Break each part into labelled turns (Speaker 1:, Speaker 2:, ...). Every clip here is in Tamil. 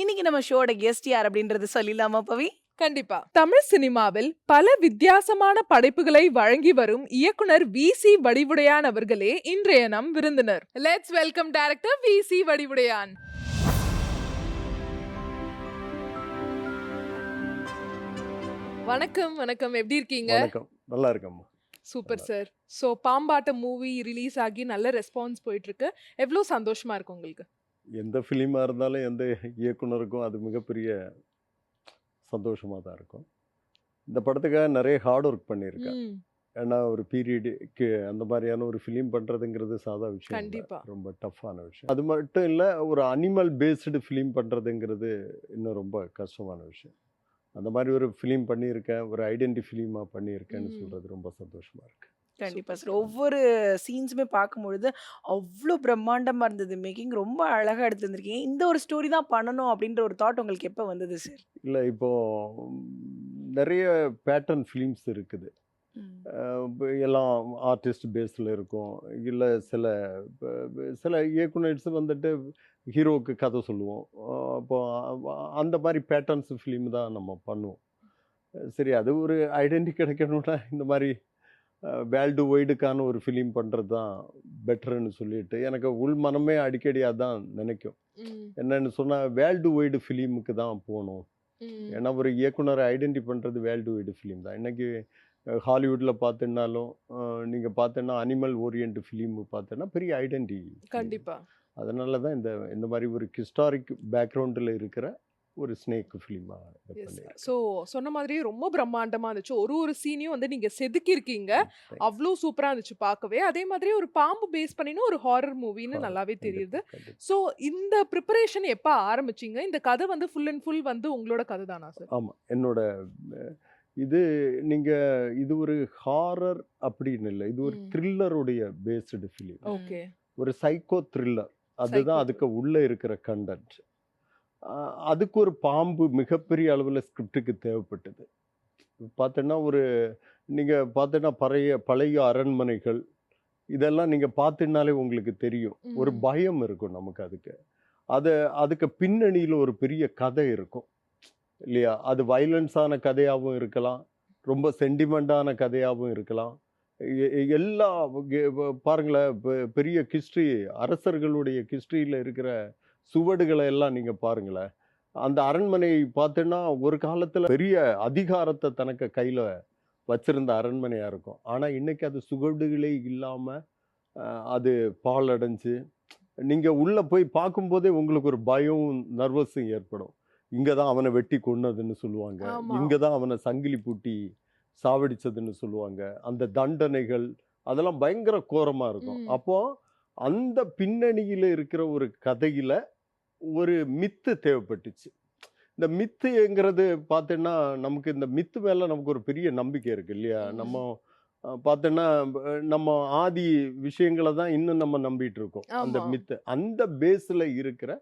Speaker 1: இன்னைக்கு நம்ம ஷோட கெஸ்ட் யார் அப்படின்றது சொல்லிடலாமா பவி?
Speaker 2: கண்டிப்பா. தமிழ் சினிமாவில் பல வித்தியாசமான படைப்புகளை வழங்கி வரும் இயக்குனர் வி சி வடிவுடையான் அவர்களே இன்றைய நம் விருந்தினர். Let's welcome director V C Vadivudaiyan. வணக்கம் வணக்கம். எப்படி இருக்கீங்க?
Speaker 3: வணக்கம். நல்லா இருக்கம்மா
Speaker 2: super sir. So Pambattam movie release ஆகி நல்ல ரெஸ்பான்ஸ் போயிட்டு இருக்கு. எவ்வளவு சந்தோஷமா இருக்கு உங்களுக்கு?
Speaker 3: எந்த ஃபிலிமாக இருந்தாலும் எந்த இயக்குனருக்கும் அது மிகப்பெரிய சந்தோஷமாக தான் இருக்கும். இந்த படத்துக்காக நிறைய ஹார்ட் ஒர்க் பண்ணியிருக்கேன். ஏன்னா ஒரு பீரியடுக்கு அந்த மாதிரியான ஒரு ஃபிலிம் பண்ணுறதுங்கிறது சாதா விஷயம். ரொம்ப டஃப்பான விஷயம். அது மட்டும் இல்லை ஒரு அனிமல் பேஸ்டு ஃபிலிம் பண்ணுறதுங்கிறது இன்னும் ரொம்ப கஷ்டமான விஷயம். அந்த மாதிரி ஒரு ஃபிலிம் பண்ணியிருக்கேன் ஒரு ஐடென்டி ஃபிலிமாக பண்ணியிருக்கேன்னு. சொல்கிறது ரொம்ப சந்தோஷமாக இருக்கு.
Speaker 1: கண்டிப்பா சார் ஒவ்வொரு சீன்ஸுமே பார்க்கும்பொழுது அவ்வளோ பிரம்மாண்டமா இருந்தது. மேக்கிங் ரொம்ப அழகா எடுத்துருந்துருக்கீங்க. இந்த ஒரு ஸ்டோரி தான் பண்ணணும் அப்படின்ற ஒரு தாட் உங்களுக்கு எப்போ வந்தது சார்?
Speaker 3: இல்லை இப்போது நிறைய பேட்டர்ன் ஃபிலிம்ஸ் இருக்குது. அஹ் எல்லாம் ஆர்டிஸ்ட் பேஸில் இருக்கும். இல்லை சில ப- ப- சில இயக்குனர்ஸ் வந்துட்டு ஹீரோவுக்கு கதை சொல்லுவோம். அஹ் அப்போ அ- அந்த மாதிரி பேட்டர்ன்ஸ் ஃபிலிம் தான் நம்ம பண்ணுவோம். அஹ் சரி அது ஒரு ஐடென்டி கிடைக்கணும்னா இந்த மாதிரி வேர்ல்டு வைடுக்கான ஒரு ஃபிலிம் பண்ணுறது தான் பெட்டர்னு சொல்லிட்டு எனக்கு உள் மனமே அடிக்கடி அதான் நினைக்கும். என்னன்னு சொன்னால் வேர்ல்டு வைடு ஃபிலிமுக்கு தான் போகணும். ஏன்னா ஒரு இயக்குனரை ஐடென்டி பண்ணுறது வேர்ல்டு வைடு ஃபிலிம் தான். இன்னைக்கு ஹாலிவுட்டில் பார்த்துனாலும் நீங்கள் பார்த்தீங்கன்னா அனிமல் ஓரியன்ட் ஃபிலிம் பார்த்தீங்கன்னா பெரிய ஐடென்டி
Speaker 2: கண்டிப்பா.
Speaker 3: அதனால தான் இந்த இந்த மாதிரி ஒரு ஹிஸ்டாரிக் பேக்ரவுண்டில் இருக்கிற ஒரு ஸ்னேக் ஃபிலிமாக
Speaker 2: ஸோ சொன்ன மாதிரியே ரொம்ப பிரம்மாண்டமா இருந்துச்சு. ஒரு ஒரு சீனையும் வந்து நீங்க செதுக்கி இருக்கீங்க
Speaker 3: Thanks.
Speaker 2: அவ்வளோ சூப்பரா இருந்துச்சு பார்க்கவே. அதே மாதிரி ஒரு பாம்பு பேஸ் பண்ணின ஒரு ஹாரர் மூவின்னு நல்லாவே தெரியுது. ஸோ இந்த ப்ரிப்பரேஷன் எப்போ ஆரம்பிச்சீங்க? இந்த கதை வந்து ஃபுல் அண்ட் ஃபுல் வந்து உங்களோட கதை தானா சார்?
Speaker 3: ஆமாம் என்னோட இது நீங்கள் இது ஒரு ஹாரர் அப்படின்னு இல்லை. இது ஒரு. த்ரில்லருடைய பேஸ்டு ஃபிலிம்.
Speaker 2: ஓகே.
Speaker 3: ஒரு சைக்கோ த்ரில்லர். அதுதான் அதுக்கு உள்ளே இருக்கிற கண்டென்ட். அதுக்கு ஒரு பாம்பு மிகப்பெரிய அளவில் ஸ்கிரிப்டுக்கு தேவைப்பட்டது. பார்த்தோன்னா ஒரு நீங்கள் பார்த்தோன்னா பழைய பழைய அரண்மனைகள் இதெல்லாம் நீங்கள் பார்த்தினாலே உங்களுக்கு தெரியும். ஒரு. பயம் இருக்கும் நமக்கு அதுக்கு. அது அதுக்கு பின்னணியில் ஒரு பெரிய கதை இருக்கும். இல்லையா? அது வயலன்ஸான கதையாகவும் இருக்கலாம். ரொம்ப சென்டிமெண்டான கதையாகவும் இருக்கலாம். எல்லா பாருங்களேன் பெரிய கிஸ்ட்ரி அரசர்களுடைய கிஸ்ட்ரியில் இருக்கிற சுவடுகளை எல்லாம் நீங்கள் பாருங்களேன். அந்த அரண்மனை பார்த்தீங்கன்னா ஒரு காலத்தில் பெரிய அதிகாரத்தை தனக்கு கையில் வச்சிருந்த அரண்மனையாக இருக்கும். ஆனால் இன்னைக்கு அது சுவடுகளே இல்லாமல் அது பால் அடைஞ்சு நீங்கள் உள்ளே போய் பார்க்கும்போதே உங்களுக்கு ஒரு பயம் நர்வஸும் ஏற்படும். இங்கே தான் அவனை வெட்டி கொன்னதுன்னு சொல்லுவாங்க. இங்கே தான் அவனை சங்கிலி பூட்டி சாவடிச்சதுன்னு சொல்லுவாங்க. அந்த தண்டனைகள் அதெல்லாம் பயங்கர கோரமாக இருக்கும்.
Speaker 2: ம்.
Speaker 3: அப்போ அந்த பின்னணியில் இருக்கிற ஒரு கதையில் ஒரு மித்து தேவைப்பட்டுச்சு இந்த மித்துங்கிறது பார்த்தீங்கன்னா நமக்கு இந்த மித்து மேலே நமக்கு ஒரு பெரிய நம்பிக்கை இருக்கு இல்லையா. நம்ம பார்த்தோன்னா நம்ம ஆதி விஷயங்களை தான் இன்னும் நம்ம நம்பிட்டு இருக்கோம் அந்த. மித்து அந்த பேஸில் இருக்கிற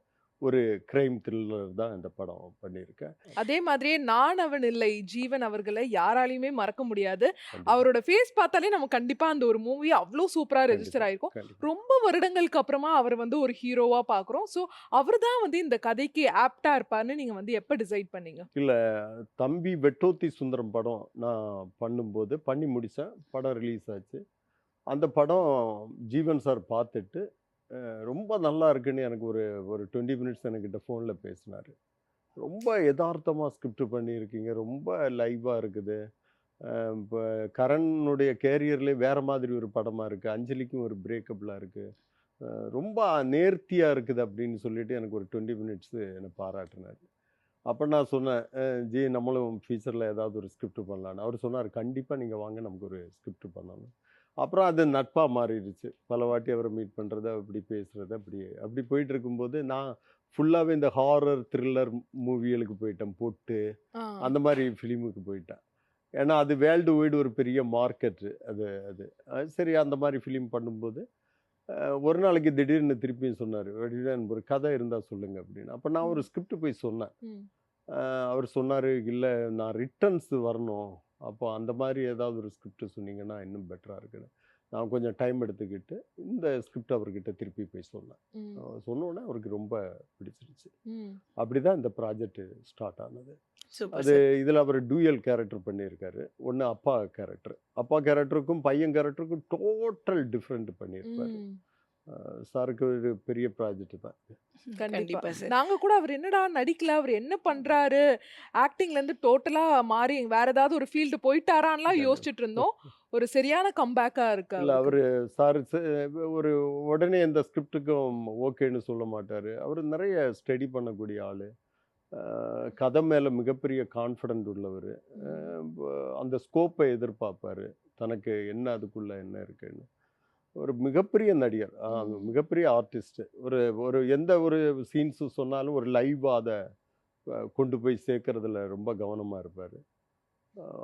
Speaker 3: ஒரு கிரைம் த்ரில்லர் தான் இந்த படம் பண்ணியிருக்கேன்.
Speaker 2: அதே மாதிரியே நான் அவன் இல்லை ஜீவன் அவர்களை யாராலையுமே மறக்க முடியாது. அவரோட ஃபேஸ் பார்த்தாலே நம்ம கண்டிப்பா அந்த ஒரு மூவி அவ்வளோ சூப்பரா ரெஜிஸ்டர் ஆயிருக்கும்.
Speaker 3: கண்டிப்பா.
Speaker 2: ரொம்ப வருடங்களுக்கு அப்புறமா அவர் வந்து ஒரு ஹீரோவா பாக்குறோம் ஸோ அவர் தான் வந்து இந்த கதைக்கு ஆப்டா இருப்பார்னு நீங்க வந்து எப்ப டிசைட் பண்ணீங்க?
Speaker 3: தம்பி வெட்டோத்தி சுந்தரம் படம் நான் பண்ணும்போது பண்ணி முடித்தேன். படம் ரிலீஸ் ஆச்சு. அந்த படம் ஜீவன் சார் பார்த்துட்டு ரொம்ப நல்லா இருக்குன்னு எனக்கு ஒரு ஒரு டுவெண்ட்டி மினிட்ஸ் எனக்கிட்ட ஃபோனில் பேசினார். ரொம்ப யதார்த்தமாக ஸ்கிரிப்ட் பண்ணியிருக்கீங்க ரொம்ப லைவாக இருக்குது. இப்போ கரனுடைய கேரியர்லேயே வேறு மாதிரி ஒரு படமாக இருக்குது அஞ்சலிக்கும் ஒரு பிரேக்கப்லாம் இருக்குது ரொம்ப நேர்த்தியாக இருக்குது அப்படின்னு சொல்லிட்டு எனக்கு ஒரு டுவெண்ட்டி மினிட்ஸு என்னை பாராட்டினார். அப்போ நான் சொன்னேன் ஜி நம்மளும் ஃபியூச்சரில் ஏதாவது ஒரு ஸ்கிரிப்ட் பண்ணலான்னு அவர் சொன்னார் கண்டிப்பாக நீங்கள் வாங்க நமக்கு ஒரு ஸ்கிரிப்ட் பண்ணணும். அப்புறம் அது நட்பாக மாறிடுச்சு. பல வாட்டி அவரை மீட் பண்ணுறது அப்படி பேசுகிறது அப்படி அப்படி போயிட்டு இருக்கும்போது நான் ஃபுல்லாகவே இந்த ஹாரர் த்ரில்லர் மூவிகளுக்கு போயிட்டேன். பொட்டு அந்த மாதிரி ஃபிலிமுக்கு போயிட்டேன். ஏன்னா அது வேர்ல்டு வைடு ஒரு பெரிய மார்க்கெட்டு அது அது. சரி அந்த மாதிரி ஃபிலிம் பண்ணும்போது ஒரு நாளைக்கு திடீர்னு திருப்பியும் சொன்னார் ஒரு கதை இருந்தால் சொல்லுங்கள் அப்படின்னு. அப்போ நான் ஒரு ஸ்கிரிப்ட் போய் சொன்னேன். அவர் சொன்னார் இல்லை நான் ரிட்டர்ன்ஸ் வரணும். அப்போ அந்த மாதிரி ஏதாவது ஒரு ஸ்கிரிப்ட் சொன்னீங்கன்னா இன்னும் பெட்டராக இருக்குன்னு. நான் கொஞ்சம் டைம் எடுத்துக்கிட்டு இந்த ஸ்கிரிப்ட் அவர்கிட்ட திருப்பி போய் சொன்னேன்.
Speaker 2: ம்,
Speaker 3: அஹ் சொன்ன உடனே அவருக்கு ரொம்ப பிடிச்சிருச்சு.
Speaker 2: ம்.
Speaker 3: அப்படி தான் இந்த ப்ராஜெக்ட் ஸ்டார்ட் ஆனது. அது இதில் அவர் டூயல் கேரக்டர் பண்ணியிருக்காரு. ஒன்று அப்பா கேரக்டர். அப்பா கேரக்டருக்கும் பையன் கேரக்டருக்கும் டோட்டல் டிஃப்ரெண்ட் பண்ணியிருப்பாரு. சாருக்கு ஒரு பெரிய ப்ராஜெக்ட் தான்
Speaker 2: கண்டிப்பா.
Speaker 1: கண்டிப்பா. சார்
Speaker 2: நாங்க கூட அவர் என்னடா நடிக்கல அவர் என்ன பண்றாரு? ஆக்டிங்ல இருந்து டோட்டலா மாறி வேற ஏதாவது ஒரு ஃபீல்டு போயிட்டாரான்லாம் யோசிச்சுட்டு இருந்தோம். ஒரு சரியான கம்பேக்கா இருக்கு
Speaker 3: இல்லை. அவர் சார் ஒரு உடனே எந்த ஸ்கிரிப்டுக்கும் ஓகேன்னு சொல்ல மாட்டார். அவர் நிறைய ஸ்டடி பண்ணக்கூடிய ஆள். கதை மேலே மிகப்பெரிய கான்ஃபிடென்ட் உள்ளவர். அந்த ஸ்கோப்பை எதிர்பார்ப்பாரு. தனக்கு என்ன அதுக்குள்ள என்ன இருக்குன்னு. ஒரு மிகப்பெரிய நடிகர். மிகப்பெரிய ஆர்டிஸ்ட் ஒரு ஒரு எந்த ஒரு சீன்ஸு சொன்னாலும் ஒரு லைவாக அதை கொண்டு போய் சேர்க்கறதுல ரொம்ப கவனமாக இருப்பார்.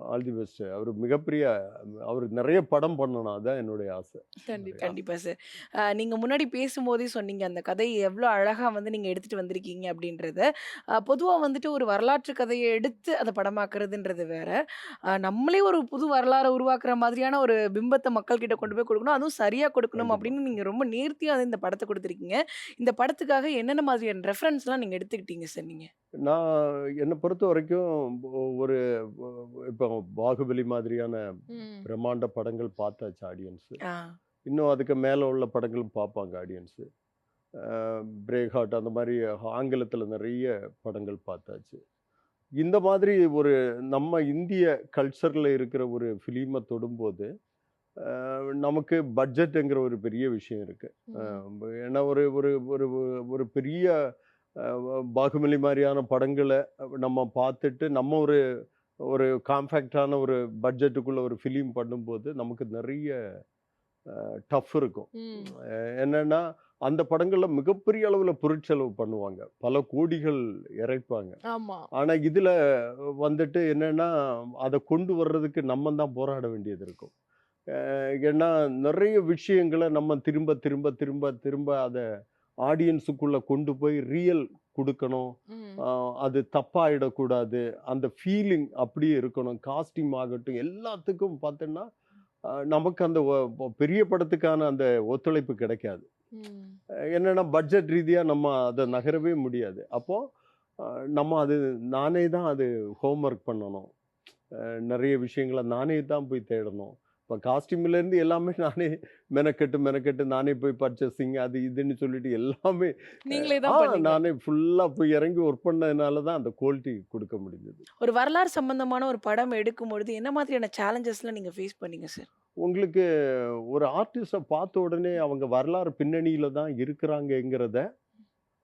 Speaker 3: ஆல் தி பெஸ்ட் அவர் மிகப்பெரிய அவர் நிறைய படம் பண்ணணும். அதான் என்னுடைய ஆசை.
Speaker 2: கண்டிப்பா
Speaker 1: கண்டிப்பா சார். அஹ் நீங்க முன்னாடி பேசும்போதே சொன்னீங்க அந்த கதையை எவ்வளோ அழகா வந்து நீங்க எடுத்துட்டு வந்திருக்கீங்க அப்படின்றத. அஹ் பொதுவா வந்துட்டு ஒரு வரலாற்று கதையை எடுத்து அதை படமாக்குறதுன்றது வேற. நம்மளே ஒரு புது வரலாறை உருவாக்குற மாதிரியான ஒரு பிம்பத்தை மக்கள் கிட்ட கொண்டு போய் கொடுக்கணும். அதுவும் சரியா கொடுக்கணும். அப்படின்னு நீங்க ரொம்ப நேர்த்தியா வந்து இந்த படத்தை கொடுத்துருக்கீங்க. இந்த படத்துக்காக என்னென்ன மாதிரியான ரெஃபரன்ஸ்லாம் நீங்க எடுத்துக்கிட்டீங்க சார் நீங்க?
Speaker 3: நான் என்னை பொறுத்த வரைக்கும் ஒரு இப்போ பாகுபலி மாதிரியான. பிரம்மாண்ட படங்கள் பார்த்தாச்சு ஆடியன்ஸு இன்னும் அதுக்கு மேலே உள்ள படங்களும் பார்ப்பாங்க ஆடியன்ஸு பிரேக் ஹார்ட் அந்த மாதிரி ஆங்கிலத்தில் நிறைய படங்கள் பார்த்தாச்சு. இந்த மாதிரி ஒரு நம்ம இந்திய கல்ச்சரில் இருக்கிற ஒரு ஃபிலிமை தொடும்போது நமக்கு பட்ஜெட்டுங்கிற ஒரு பெரிய விஷயம் இருக்குது. ஏன்னா ஒரு ஒரு ஒரு ஒரு பெரிய அஹ், பாகுபலி மாதிரியான படங்களை நம்ம பார்த்துட்டு நம்ம ஒரு ஒரு காம்பேக்டான ஒரு பட்ஜெட்டுக்குள்ள ஒரு ஃபிலிம் பண்ணும்போது நமக்கு நிறைய டஃப் இருக்கும். என்னன்னா அந்த படங்கள்ல மிகப்பெரிய அளவுல பொருட்செலவு பண்ணுவாங்க. பல கோடிகள் இறைப்பாங்க.
Speaker 2: ஆமா.
Speaker 3: ஆனா இதுல வந்துட்டு என்னன்னா அதை கொண்டு வர்றதுக்கு நம்ம தான் போராட வேண்டியது இருக்கும். ஏன்னா நிறைய விஷயங்களை நம்ம திரும்ப திரும்ப திரும்ப திரும்ப அதை ஆடியன்ஸுக்குள்ள கொண்டு போய் ரியல் கொடுக்கணும். அது தப்பாயிடக்கூடாது. அந்த ஃபீலிங் அப்படியே இருக்கணும். காஸ்டியூம் ஆகட்டும் எல்லாத்துக்கும் பார்த்தோன்னா நமக்கு அந்த பெரிய படத்துக்கான அந்த ஒத்துழைப்பு கிடைக்காது. என்னன்னா பட்ஜெட் ரீதியாக நம்ம அதை நகரவே முடியாது. அப்போது நம்ம அது நானே தான் அது ஹோம்ஒர்க் பண்ணணும். நிறைய விஷயங்களை நானே தான் போய் தேடணும். இப்போ காஸ்டியூம்லேருந்து எல்லாமே நானே மெனக்கெட்டு மெனக்கெட்டு நானே போய் பர்ச்சேசிங் அது இதுன்னு சொல்லிட்டு எல்லாமே
Speaker 2: நீங்களே
Speaker 3: நானே ஃபுல்லாக போய் இறங்கி ஒர்க் பண்ணதுனால தான் அந்த குவாலிட்டி கொடுக்க முடிஞ்சது.
Speaker 1: ஒரு வரலாறு சம்பந்தமான ஒரு படம் எடுக்கும் பொழுது என்ன மாதிரியான சேலஞ்சஸ்லாம் நீங்க ஃபேஸ் பண்ணீங்க சார்
Speaker 3: உங்களுக்கு ஒரு ஆர்டிஸ்டை பார்த்த உடனே அவங்க வரலாறு பின்னணியில் தான் இருக்கிறாங்கங்கிறத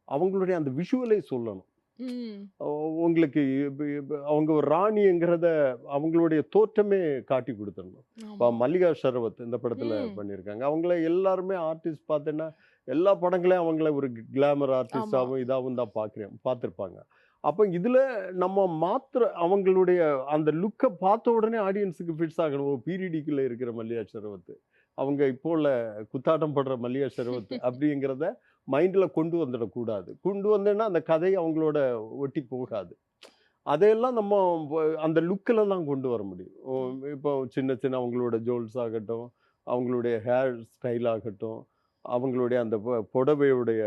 Speaker 3: அவங்களுடைய அந்த விஷுவலே சொல்லணும். உங்களுக்கு அவங்க ஒரு ராணிங்கிறத அவங்களுடைய தோற்றமே காட்டி கொடுத்துடணும். இப்போ. மல்லிகா ஷரவத் இந்த படத்தில். பண்ணியிருக்காங்க. அவங்கள எல்லாருமே ஆர்டிஸ்ட் பார்த்தேன்னா எல்லா படங்களையும் அவங்கள ஒரு கிளாமர் ஆர்டிஸ்டாகவும் இதாகவும் தான் பார்க்குறேன் பார்த்துருப்பாங்க. அப்போ இதில் நம்ம மாத்திர அவங்களுடைய அந்த லுக்கை பார்த்த உடனே ஆடியன்ஸுக்கு ஃபிட்ஸ் ஆகணும். பீரியடிக்குள்ளே இருக்கிற மல்லிகா ஷரவத் அவங்க இப்போ உள்ள குத்தாட்டம் படுற மல்லிகா ஷரவத் அப்படிங்கிறத மைண்டில் கொண்டு வந்துடக்கூடாது. கொண்டு வந்தேன்னா அந்த கதை அவங்களோட ஒட்டி போகாது. அதையெல்லாம் நம்ம அந்த லுக்கில் தான் கொண்டு வர முடியும். இப்போ சின்ன சின்ன அவங்களோட ஜுவல்ஸ் ஆகட்டும் அவங்களுடைய ஹேர் ஸ்டைல் ஆகட்டும் அவங்களுடைய அந்த புடவையுடைய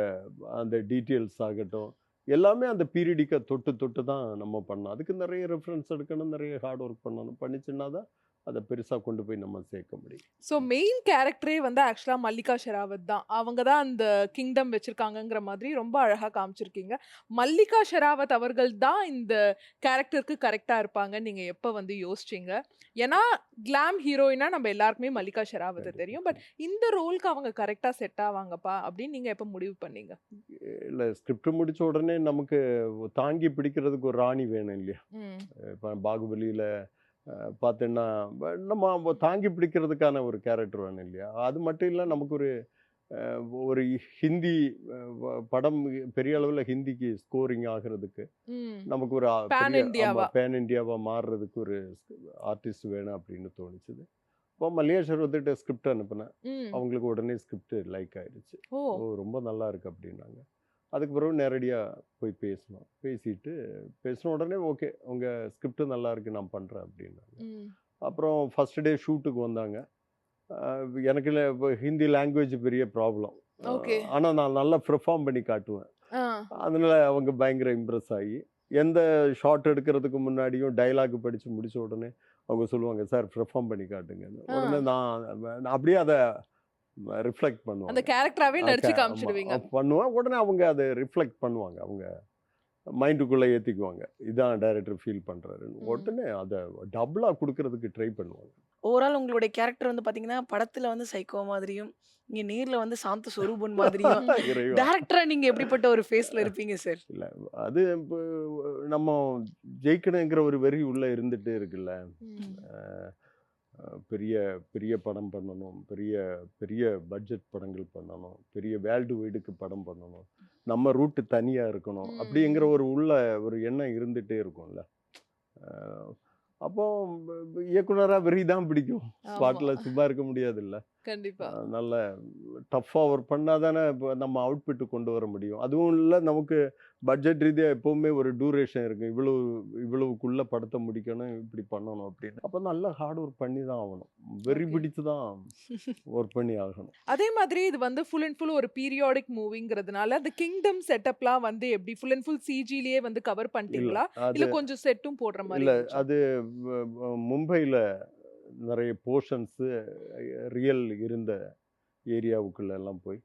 Speaker 3: அந்த டீட்டெயில்ஸ் ஆகட்டும் எல்லாமே அந்த பீரியடிக்கை தொட்டு தொட்டு தான் நம்ம பண்ணணும். அதுக்கு நிறைய ரெஃபரன்ஸ் எடுக்கணும் நிறைய ஹார்ட் ஒர்க் பண்ணணும். பண்ணிச்சுன்னா தான் அதை பெருசாக கொண்டு போய் நம்ம சேர்க்க முடியும்.
Speaker 2: ஸோ மெயின் கேரக்டரே வந்து ஆக்சுவலா மல்லிகா ஷெராவத் தான். அவங்க தான் அந்த கிங்டம் வச்சிருக்காங்கங்கிற மாதிரி ரொம்ப அழகா காமிச்சிருக்கீங்க. மல்லிகா ஷெராவத் அவர்கள் தான் இந்த கேரக்டருக்கு கரெக்டா இருப்பாங்க. நீங்க எப்ப வந்து யோசிச்சீங்க? ஏன்னா கிளாம் ஹீரோயினா நம்ம எல்லாருக்குமே மல்லிகா ஷெராவத் தெரியும். பட் இந்த ரோலுக்கு அவங்க கரெக்டா செட் ஆவாங்கப்பா? அப்படின்னு நீங்க எப்ப முடிவு பண்ணீங்க?
Speaker 3: இல்லை ஸ்கிரிப்ட் முடிச்ச உடனே நமக்கு தாங்கி பிடிக்கிறதுக்கு ஒரு ராணி வேணும் இல்லையா? இப்போ பாகுபலியில் பார்த்தீங்கன்னா நம்ம தாங்கி பிடிக்கிறதுக்கான ஒரு கேரக்டர் வேணும் இல்லையா? அது மட்டும் இல்லை நமக்கு ஒரு ஒரு ஹிந்தி படம் பெரிய அளவில் ஹிந்திக்கு ஸ்கோரிங் ஆகிறதுக்கு. நமக்கு ஒரு பேன் இந்தியாவா மாறுறதுக்கு ஒரு ஆர்டிஸ்ட் வேணும் அப்படின்னு தோணுச்சுது இப்போ மல்லிகேஸ்வர் வந்துட்டு ஸ்கிரிப்ட் அனுப்புனேன். அவங்களுக்கு உடனே ஸ்கிரிப்ட் லைக் ஆயிடுச்சு.
Speaker 2: ஓ
Speaker 3: ரொம்ப நல்லா இருக்கு அப்படின்னாங்க. அதுக்கு பிறகு நேரடியாக போய் பேசணும் பேசிட்டு பேசின உடனே ஓகே உங்கள் ஸ்கிரிப்ட் நல்லா இருக்கு நான் பண்ணுறேன் அப்படின்னாங்க. அப்புறம் ஃபர்ஸ்ட் டே ஷூட்டுக்கு வந்தாங்க எனக்கு இல்ல இப்ப ஹிந்தி லாங்குவேஜ் பெரிய ப்ராப்ளம். ஆனால் நான் நல்லா பெர்ஃபார்ம் பண்ணி காட்டுவேன். அதனால அவங்க பயங்கர இம்ப்ரெஸ் ஆகி எந்த ஷாட் எடுக்கிறதுக்கு முன்னாடியும் டைலாக் படித்து முடிச்ச உடனே அவங்க சொல்லுவாங்க சார் பெர்ஃபார்ம் பண்ணி காட்டுங்கன்னு
Speaker 2: ஆ.
Speaker 3: உடனே நான் நான் அப்படியே அதை ரிஃப்ளெக்ட்
Speaker 2: அந்த
Speaker 3: பண்ணுவாங்க.
Speaker 2: கேரக்டராவே நடிச்சு
Speaker 3: Okay, ஆமா.
Speaker 2: காமிச்சிடுவீங்க.
Speaker 3: பண்ணுவேன் உடனே அவங்க அதை ரிஃப்ளெக்ட் பண்ணுவாங்க. அவங்க மைண்டுக்குள்ளே ஏற்றிக்குவாங்க இதான் டைரக்டர் ஃபீல் பண்ணுறாருன்னு. உடனே அதை டபுளாக கொடுக்கறதுக்கு ட்ரை பண்ணுவாங்க.
Speaker 1: ஓவரால் உங்களுடைய கேரக்டர் வந்து பாத்தீங்கன்னா படத்துல வந்து சைக்கோ மாதிரியும் இங்க நேர்ல வந்து சாந்த சொரூபன் மாதிரியும்
Speaker 3: இறைவா.
Speaker 1: டேரக்டரா நீங்க எப்படிப்பட்ட ஒரு ஃபேஸ்ல இருப்பீங்க சார்
Speaker 3: இல்லை அது இப்போ நம்ம ஜெயிக்கணுங்கிற ஒரு வெறி உள்ளே இருந்துகிட்டே இருக்குல்ல. பெரிய பெரிய படம் பண்ணணும் பெரிய பெரிய பட்ஜெட் படங்கள் பண்ணணும் பெரிய வேர்ல்டு வைடுக்கு படம் பண்ணணும் நம்ம ரூட்டு தனியாக இருக்கணும். அப்படிங்கிற ஒரு உள்ள ஒரு எண்ணம் இருந்துகிட்டே இருக்கும்ல. அப்போ இயக்குனராக வெறி தான் பிடிக்கும். ஸ்பாட்டில் சும்மா இருக்க முடியாதுல்ல.
Speaker 2: கண்டிப்பா.
Speaker 3: அஹ் நல்ல டஃப்பாக ஒர்க் பண்ணால் தானே இப்போ நம்ம அவுட்புட்டு கொண்டு வர முடியும். அதுவும் இல்லை நமக்கு பட்ஜெட் ரீதியாக எப்போவுமே ஒரு டூரேஷன் இருக்கும் இவ்வளவு இவ்வளவுக்குள்ளே படத்தை முடிக்கணும் இப்படி பண்ணணும் அப்படின்னு. அப்போ நல்லா ஹார்ட் ஒர்க் பண்ணி தான் ஆகணும். வெறி. பிடிச்சு தான் ஒர்க் பண்ணி ஆகணும்.
Speaker 2: அதே மாதிரி இது வந்து ஃபுல் அண்ட் ஃபுல் ஒரு பீரியாடிக் மூவிங்கிறதுனால அந்த கிங்டம் செட்டப்லாம் வந்து எப்படி ஃபுல் அண்ட் ஃபுல் சிஜிலேயே வந்து கவர் பண்ணிட்டீங்களா? இல்ல கொஞ்சம் செட்டும் போடுற மாதிரி
Speaker 3: இல்லை? அது மும்பையில் நிறைய போர்ஷன்ஸு ரியல் இருந்த ஏரியாவுக்குள்ள எல்லாம் போய்.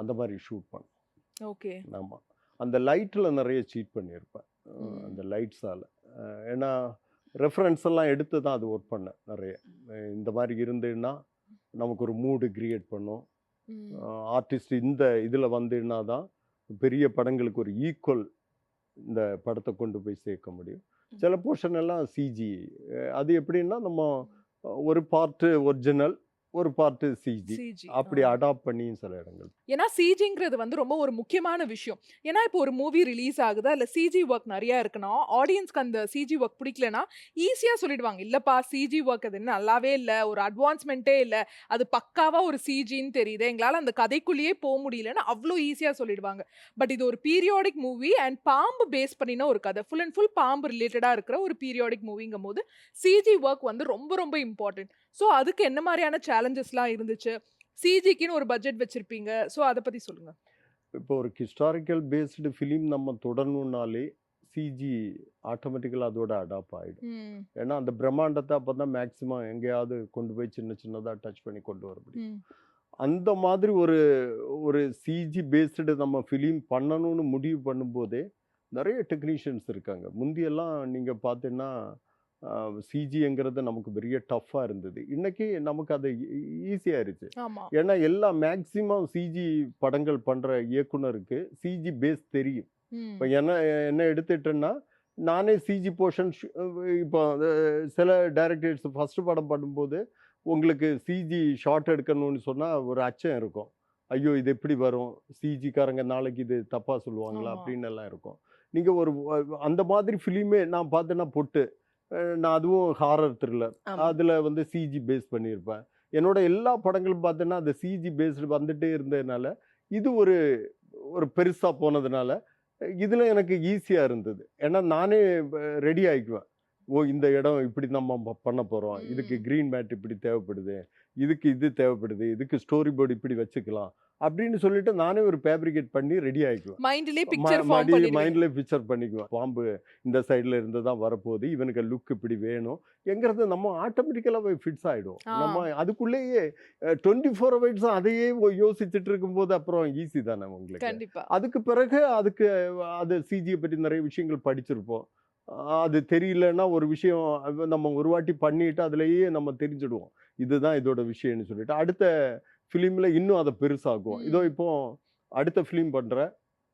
Speaker 3: அந்த மாதிரி ஷூட் பண்ணோம்.
Speaker 2: ஓகே.
Speaker 3: ஆமாம் அந்த லைட்டில் நிறைய சீட் பண்ணியிருப்பேன். அந்த லைட்ஸால். ஏன்னா ரெஃபரன்ஸ் எல்லாம் எடுத்து தான் அது ஒர்க் பண்ணேன் நிறைய. இந்த மாதிரி இருந்துன்னா நமக்கு ஒரு மூடு கிரியேட் பண்ணும். ஆர்டிஸ்ட் இந்த இதில் வந்துன்னா தான் பெரிய படங்களுக்கு ஒரு ஈக்குவல் இந்த படத்தை கொண்டு போய் சேர்க்க முடியும். சில போர்ஷன் எல்லாம் சிஜி அது எப்படின்னா நம்ம ஒரு பார்ட்டு ஒரிஜினல் ஒரு பார்ட்டு சிஜி அப்படி. அடாப்ட் பண்ணியும் சில இடங்கள்.
Speaker 2: ஏன்னா சிஜிங்கிறது வந்து ரொம்ப ஒரு முக்கியமான விஷயம். ஏன்னா இப்போ ஒரு மூவி ரிலீஸ் ஆகுது அதில் சிஜி ஒர்க் நிறைய இருக்குன்னா ஆடியன்ஸ்க்கு அந்த சிஜி ஒர்க் பிடிக்கலனா ஈஸியாக சொல்லிடுவாங்க. இல்லைப்பா சிஜி ஒர்க் அது நல்லாவே இல்லை ஒரு அட்வான்ஸ்மெண்ட்டே இல்லை அது பக்காவாக ஒரு சிஜின்னு தெரியுது எங்களால் அந்த கதைக்குள்ளேயே போக முடியலன்னு அவ்வளோ ஈஸியாக சொல்லிடுவாங்க. பட் இது ஒரு பீரியாடிக் மூவி அண்ட் பாம்பு பேஸ் பண்ணின ஒரு கதை ஃபுல் அண்ட் ஃபுல் பாம்பு ரிலேட்டடாக இருக்கிற ஒரு பீரியாடிக் மூவிங்கும் போது சிஜி ஒர்க் வந்து ரொம்ப ரொம்ப இம்பார்ட்டன்ட் ஸோ அதுக்கு என்ன மாதிரியான சேலஞ்சஸ்லாம் இருந்துச்சு? சிஜிக்குன்னு ஒரு பட்ஜெட் வச்சிருப்பீங்க. ஸோ அதை பற்றி சொல்லுங்க.
Speaker 3: இப்போ ஒரு ஹிஸ்டாரிக்கல் பேஸ்டு ஃபிலிம் நம்ம தொடரணுன்னாலே சிஜி ஆட்டோமேட்டிக்கலாக அதோட அடாப்ட் ஆகிடும் ஏன்னா அந்த பிரம்மாண்டத்தை அப்போ தான் மேக்ஸிமம் எங்கேயாவது கொண்டு போய் சின்ன சின்னதாக டச் பண்ணி கொண்டு வர முடியும். அந்த மாதிரி ஒரு ஒரு சிஜி பேஸ்டு நம்ம ஃபிலிம் பண்ணணும்னு முடிவு பண்ணும்போதே நிறைய டெக்னீஷியன்ஸ் இருக்காங்க. முந்தியெல்லாம் நீங்கள் பார்த்தீங்கன்னா சிஜிங்கிறது நமக்கு பெரிய டஃப்பாக இருந்தது. இன்னைக்கு நமக்கு அது ஈஸியாயிருச்சு
Speaker 2: ஆமா.
Speaker 3: ஏன்னா எல்லா மேக்ஸிமம் சிஜி படங்கள் பண்ணுற இயக்குனருக்கு சிஜி பேஸ் தெரியும். இப்போ என்ன என்ன எடுத்துட்டேன்னா நானே சிஜி போர்ஷன் இப்போ சில டைரக்டர்ஸ் ஃபஸ்ட்டு படம் பண்ணும்போது உங்களுக்கு சிஜி ஷார்ட் எடுக்கணும்னு சொன்னால் ஒரு அச்சம் இருக்கும். ஐயோ இது எப்படி வரும்? சிஜிக்காரங்க நாளைக்கு இது தப்பாக சொல்லுவாங்களா. அப்படின்னு எல்லாம் இருக்கும். நீங்கள் ஒரு அந்த மாதிரி ஃபிலிமே நான் பார்த்தேன்னா பொட்டு. நான் அதுவும் ஹாரர் த்ரில்லர். அதில் வந்து சிஜி பேஸ் பண்ணியிருப்பேன். என்னோட எல்லா படங்களும் பார்த்தேன்னா அந்த சிஜி பேஸ்டு வந்துட்டே இருந்ததுனால இது ஒரு ஒரு பெருசாக போனதுனால இதில் எனக்கு ஈஸியாக இருந்தது. ஏன்னா நானே ரெடி ஆகிக்குவேன் ஓ இந்த இடம் இப்படி நம்ம பண்ண போகிறோம் இதுக்கு. க்ரீன் மேட் இப்படி தேவைப்படுது. இதுக்கு இது தேவைப்படுது இதுக்கு ஸ்டோரி போர்டு இப்படி வச்சுக்கலாம் அப்படின்னு சொல்லிட்டு நானே ஒரு ஃபேப்ரிகேட் பண்ணி ரெடி ஆகிக்குவேன்
Speaker 2: மைண்ட்லயே பிக்சர் ஃபார்ம்
Speaker 3: பிக்சர் பண்ணிக்குவேன். பாம்பு இந்த சைடில் இருந்து தான் வரப்போகுது இவனுக்கு லுக் இப்படி வேணும் எங்கிறது நம்ம ஆட்டோமேட்டிக்கலாக ஃபிட்ஸ் ஆகிடும். நம்ம அதுக்குள்ளேயே டுவெண்ட்டி ஃபோர் ஹவர்ஸ் அதையே யோசிச்சுட்டு இருக்கும்போது அப்புறம் ஈஸி தானே உங்களுக்கு? அதுக்கு பிறகு அதுக்கு அது சிஜியை பற்றி நிறைய விஷயங்கள் படிச்சிருப்போம். அது தெரியலன்னா ஒரு விஷயம் நம்ம ஒரு வாட்டி பண்ணிட்டு அதுலயே நம்ம தெரிஞ்சிடுவோம். இதுதான் இதோட விஷயம்னு சொல்லிட்டு. அடுத்த ஃபிலிமில் இன்னும் அதை பெருசாக்குவோம் இதோ. இப்போ அடுத்த ஃபிலிம் பண்ற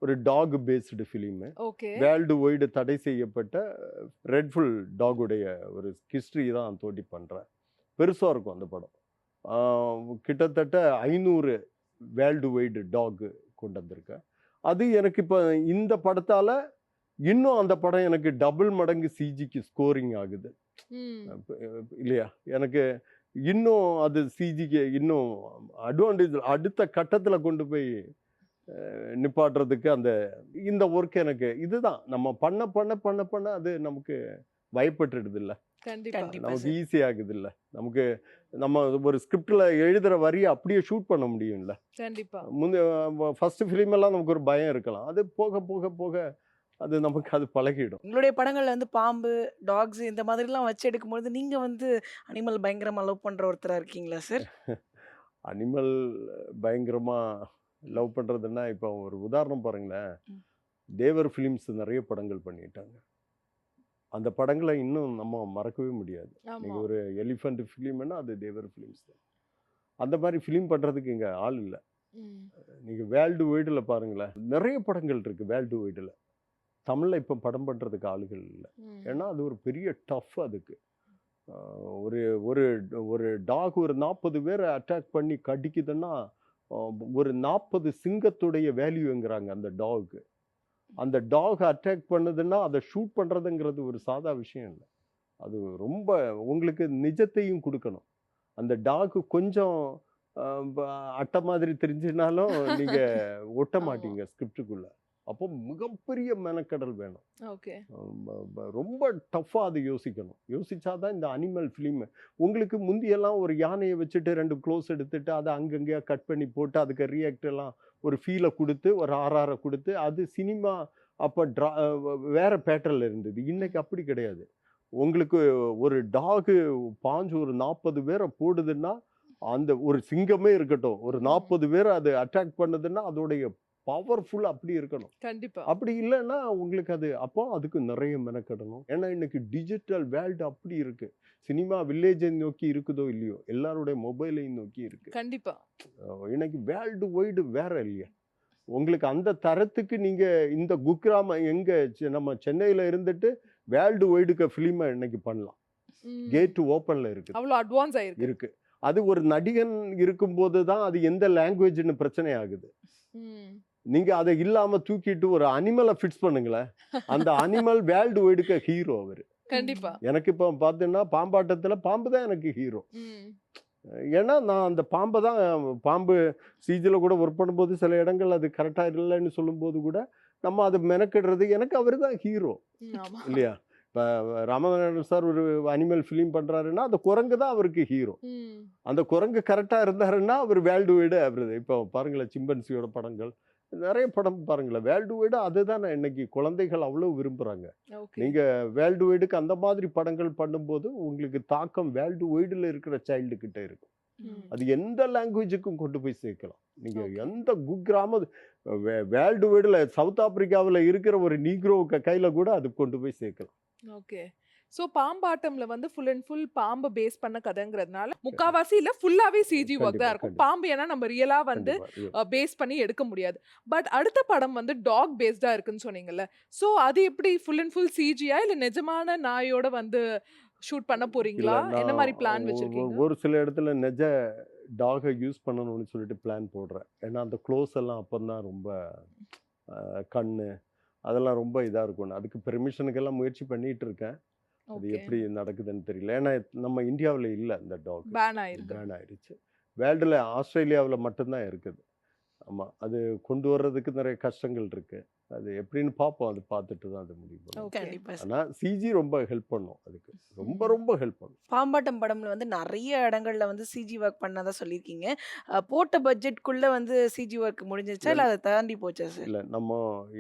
Speaker 3: ஒரு dog based film world wide தடை செய்யப்பட்ட ரெட்ஃபுல் டாகுடைய ஒரு ஹிஸ்ட்ரி தான் தோண்டி பண்ணுறேன் பெருசாக இருக்கும் அந்த படம். கிட்டத்தட்ட ஐநூறு வேர்ல்டு வைடு டாக் கொண்டு வந்திருக்கேன் அது எனக்கு இப்போ இந்த படத்தால் இன்னும் அந்த படம் எனக்கு டபுள் மடங்கு சிஜிக்கு ஸ்கோரிங் ஆகுது. இல்லையா? எனக்கு இன்னும் அது சிஜிக்கு இன்னும் அட்வான்டேஜ் அடுத்த கட்டத்தில் கொண்டு போய் நிப்பாட்டுறதுக்கு அந்த இந்த ஒர்க் எனக்கு இதுதான். நம்ம பண்ண பண்ண பண்ண பண்ண அது நமக்கு பயப்பட்டுடுது இல்ல. நமக்கு. ஈஸி ஆகுது இல்ல நமக்கு நம்ம ஒரு ஸ்கிரிப்ட்ல எழுதுற வரியை அப்படியே ஷூட் பண்ண முடியும்ல.
Speaker 2: கண்டிப்பா.
Speaker 3: முந்தைய ஃபர்ஸ்ட் ஃபிலிம் எல்லாம் நமக்கு ஒரு பயம் இருக்கலாம். அது போக போக போக அது நமக்கு அது பழகிடும்.
Speaker 1: உங்களுடைய படங்கள்ல வந்து பாம்பு, டாக்ஸ் இந்த மாதிரிலாம் வச்சு எடுக்கும்பொழுது, நீங்க வந்து அனிமல் பயங்கரமா லவ் பண்ற ஒருத்தரா இருக்கீங்களா சார்?
Speaker 3: அனிமல் பயங்கரமா லவ் பண்றதுன்னா இப்போ ஒரு உதாரணம் பாருங்களேன். தேவர் ஃபிலிம்ஸ் நிறைய படங்கள் பண்ணிட்டாங்க. அந்த படங்களை இன்னும் நம்ம மறக்கவே முடியாது.
Speaker 2: ஆமா.
Speaker 3: நீங்க ஒரு எலிஃபண்ட் ஃபிலிம்னா அது தேவர் ஃபிலிம்ஸ் தான். அந்த மாதிரி ஃபிலிம் பண்றதுக்கு இங்க ஆள் இல்லை.
Speaker 2: ம்.
Speaker 3: நீங்க வேர்ல்டு வைடில் பாருங்களேன். நிறைய படங்கள் இருக்கு வேர்ல்டு வைடில். தமிழ்ல இப்போ படம் பண்றதுக்கு ஆளுகள் இல்லை. ஏன்னா அது ஒரு பெரிய டஃப் அதுக்கு. ஒரு ஒரு ஒரு டாக் ஒரு நாற்பது பேரை அட்டாக் பண்ணி கடிக்குதுன்னா ஒரு நாற்பது சிங்கத்துடைய வேல்யூங்கிறாங்க அந்த டாக். அந்த டாக் அட்டாக் பண்ணுதுன்னா அதை ஷூட் பண்ணுறதுங்கிறது ஒரு சாதா விஷயம் இல்லை. அது ரொம்ப உங்களுக்கு நிஜத்தையும் கொடுக்கணும். அந்த டாக் கொஞ்சம் அட்டை மாதிரி தெரிஞ்சுனாலும் நீங்கள் ஒட்ட. மாட்டீங்க ஸ்கிரிப்டுக்குள்ள அப்போ மிகப்பெரிய மெனக்கடல் வேணும்.
Speaker 2: ஓகே.
Speaker 3: ரொம்ப டஃப்பாக அதை யோசிக்கணும். யோசிச்சாதான் இந்த அனிமல் ஃபிலிம் உங்களுக்கு முந்தியெல்லாம் ஒரு யானையை வச்சுட்டு ரெண்டு க்ளோஸ் எடுத்துட்டு அதை அங்கங்கேயா கட் பண்ணி போட்டு அதுக்கு ரியாக்ட் எல்லாம் ஒரு ஃபீலை கொடுத்து ஒரு ஆர்ஆரை கொடுத்து அது சினிமா அப்போ ட்ரா வேற பேட்டர்ல இருந்தது. இன்னைக்கு அப்படி கிடையாது. உங்களுக்கு ஒரு டாகு பாஞ்சு ஒரு நாற்பது பேரை போடுதுன்னா அந்த ஒரு சிங்கமே இருக்கட்டும். ஒரு நாற்பது பேரை அது அட்டாக் பண்ணுதுன்னா அதோடைய பவர்ஃபுல் அப்படி இருக்கணும்.
Speaker 2: கண்டிப்பா.
Speaker 3: அப்படி இல்லைன்னா உங்களுக்கு அது அப்போ அதுக்கு நிறைய மெனக்கெடணும். ஏன்னா இன்னைக்கு டிஜிட்டல் வேர்ல்டு அப்படி இருக்கு. சினிமா வில்லேஜை நோக்கி இருக்குதோ இல்லையோ எல்லாருடைய மொபைலையும் நோக்கி இருக்கு.
Speaker 2: கண்டிப்பா.
Speaker 3: அஹ் இன்னைக்கு வேர்ல்டு வைடு வேற இல்லையா. உங்களுக்கு அந்த தரத்துக்கு நீங்க இந்த குக்கிராம எங்க நம்ம சென்னையில இருந்துட்டு வேர்ல்டு வைடுக்கு ஃபிலிமை இன்னைக்கு பண்ணலாம். கேட் ஓப்பன்ல இருக்கு
Speaker 2: அவ்வளவு அட்வான்ஸ் ஆயிருக்கு.
Speaker 3: இருக்கு. அது ஒரு நடிகன் இருக்கும்போது தான் அது எந்த லாங்குவேஜ்னு பிரச்சனை ஆகுது.
Speaker 2: ம்.
Speaker 3: நீங்க அதை இல்லாம தூக்கிட்டு ஒரு அனிமலை ஃபிக்ஸ் பண்ணுங்களேன் அந்த அனிமல் வேர்ல்டு வைடுக்க ஹீரோ அவர்.
Speaker 2: கண்டிப்பா.
Speaker 3: எனக்கு இப்போ பார்த்தீங்கன்னா பாம்பாட்டத்துல பாம்பு தான் எனக்கு ஹீரோ. ஏன்னா நான் அந்த பாம்பை தான் பாம்பு சீஜில் கூட ஒர்க் பண்ணும்போது சில இடங்கள் அது கரெக்டாக இல்லைன்னு சொல்லும்போது கூட நம்ம அதை மெனக்கிடுறது எனக்கு அவர் தான் ஹீரோ இல்லையா? இப்போ ராமநாதன் சார் ஒரு அனிமல் ஃபிலிம் பண்ணுறாருன்னா அந்த குரங்கு தான் அவருக்கு ஹீரோ. அந்த குரங்கு கரெக்டாக இருந்தாருன்னா அவர் வேர்ல்டு வைடு அவர் இப்போ பாருங்களேன் சிம்பன்சியோட படங்கள். நிறைய படம் பாருங்களேன். வேர்ல்டு வைடு அதுதான் இன்னைக்கு குழந்தைகள் அவ்வளோ விரும்புகிறாங்க
Speaker 2: ஓகே.
Speaker 3: நீங்க வேர்ல்டு வைடுக்கு அந்த மாதிரி படங்கள் பண்ணும்போது உங்களுக்கு தாக்கம் வேர்ல்டு வைடுல இருக்கிற சைல்டு கிட்ட இருக்கும். அது எந்த லாங்குவேஜுக்கும் கொண்டு போய் சேர்க்கலாம். நீங்க
Speaker 2: Okay.
Speaker 3: எந்த குக்கிராம வேர்ல்டு வைடுல சவுத் ஆப்பிரிக்காவுல இருக்கிற ஒரு நீக்ரோ கையில கூட அது கொண்டு போய் சேர்க்கலாம்.
Speaker 2: ஓகே. சோ பாம்பாட்டம்ல வந்து ஃபுல் அண்ட் ஃபுல் பாம்பை பேஸ் பண்ண கதைங்கிறதுனால முக்காவாசி இல்ல ஃபுல்லாவே சிஜி ஒர்க் தான் இருக்கும். பாம்பு ஏன்னா நம்ம ரியலா வந்து. பேஸ் பண்ணி எடுக்க முடியாது. பட் அடுத்த படம் வந்து டாக் பேஸ்டா இருக்குன்னு சொன்னீங்கல்ல. சோ அது எப்படி ஃபுல் அண்ட் ஃபுல் சிஜியா இல்ல நிஜமான நாயோட வந்து ஷூட் பண்ண போறீங்களா? என்ன மாதிரி பிளான் வச்சிருக்கீங்க?
Speaker 3: ஒரு சில இடத்துல நெஜ டாகை யூஸ் பண்ணணும்னு சொல்லிட்டு பிளான் போடுறேன். ஏன்னா அந்த க்ளோஸ் எல்லாம் அப்பந்தான் ரொம்ப அஹ், கண்ணு அதெல்லாம் ரொம்ப இதாக இருக்கும். அதுக்கு பெர்மிஷனுக்கெல்லாம் முயற்சி பண்ணிட்டு இருக்கேன். அது
Speaker 2: ஓகே.
Speaker 3: எப்படி நடக்குதுன்னு தெரியல. ஏன்னா நம்ம இந்தியாவில் இல்லை இந்த டாக்.
Speaker 2: பேன் ஆயிருக்கு
Speaker 3: பேன் ஆயிடுச்சு. வேர்ல்டில் ஆஸ்திரேலியாவில் மட்டும்தான் இருக்குது. ஆமாம் அது கொண்டு வர்றதுக்கு நிறைய கஷ்டங்கள் இருக்கு. அது எப்படின்னு பார்ப்போம். அது பார்த்துட்டு தான் அது முடிவு. ஆனால் சிஜி ரொம்ப ஹெல்ப் பண்ணும் அதுக்கு. ரொம்ப ரொம்ப ஹெல்ப் பண்ணும்.
Speaker 1: பாம்பாட்டம் படம்ல வந்து நிறைய இடங்கள்ல வந்து சிஜி ஒர்க் பண்ணதா சொல்லியிருக்கீங்க. போட்ட பட்ஜெட்குள்ள வந்து சிஜி ஒர்க் முடிஞ்சிருச்சா? இல்ல அத தாண்டி போச்சா சார்?
Speaker 3: இல்லை நம்ம